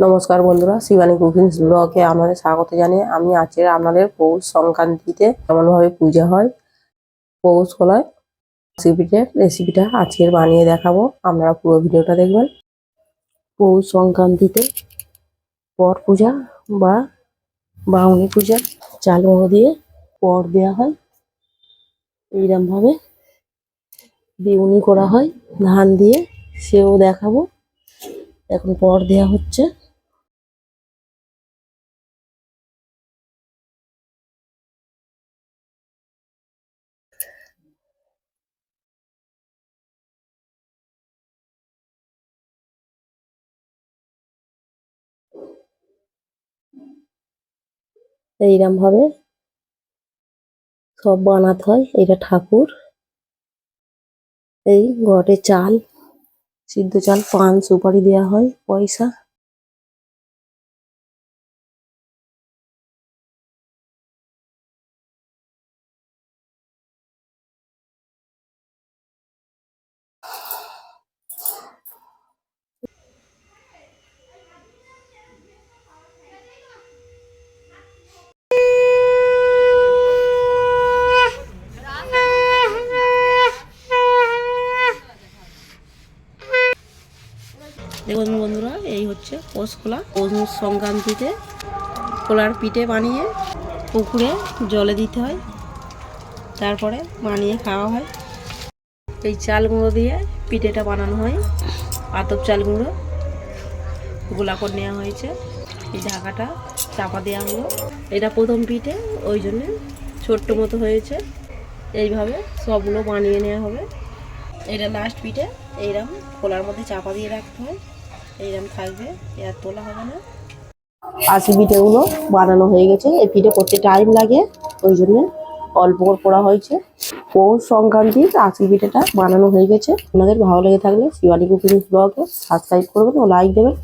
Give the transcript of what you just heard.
নমস্কার বন্ধুরা, শিবানী কুকিংস ব্লগে আমাদের স্বাগত জানিয়ে আমি আজকে আপনাদের পৌষ সংক্রান্তিতে কেমনভাবে পূজা হয়, পৌষ কলায় রেসিপিটার রেসিপিটা আজকের বানিয়ে দেখাবো। আপনারা পুরো ভিডিওটা দেখবেন। পৌষ সংক্রান্তিতে পর পূজা বা বাউনি পূজা, চাল মোড়ো দিয়ে পর দেওয়া হয়। এইরকমভাবে বিউনি করা হয়, ধান দিয়ে সেও দেখাবো। এখন পর দেওয়া হচ্ছে। এইরকম ভাবে সব বানাতে হয়। এটা ঠাকুর। এই ঘটে চাল, সিদ্ধ চাল, পান সুপারি দেওয়া হয়, পয়সা। দেখুন বন্ধুরা, এই হচ্ছে পৌষ খোলা। পৌষ সংক্রান্তিতে খোলার পিঠে বানিয়ে পুকুরে জলে দিতে হয়, তারপরে বানিয়ে খাওয়া হয়। এই চাল গুঁড়ো দিয়ে পিঠেটা বানানো হয়, আতপ চাল গুঁড়ো গোলা করে নেওয়া হয়েছে। এই ঢাকাটা চাপা দেওয়া হলো। এটা প্রথম পিঠে, ওই জন্যে ছোট্ট মতো হয়েছে। এইভাবে সবগুলো বানিয়ে নেওয়া হবে। এটা লাস্ট পিঠে এইরকম খোলার মধ্যে চাপা দিয়ে রাখতে হয় এইরকম থাকবে আর তোলা হবে না। আশি পিঠেগুলো বানানো হয়ে গেছে, এই পিঠে করতে টাইম লাগে, ওই জন্য অল্প করে হয়েছে। পৌষ সংক্রান্তির আশি পিঠেটা বানানো হয়ে গেছে। আপনাদের ভালো লেগে থাকলে শিবানী কুকিং ব্লগে সাবস্ক্রাইব করবেন ও লাইক দেবেন।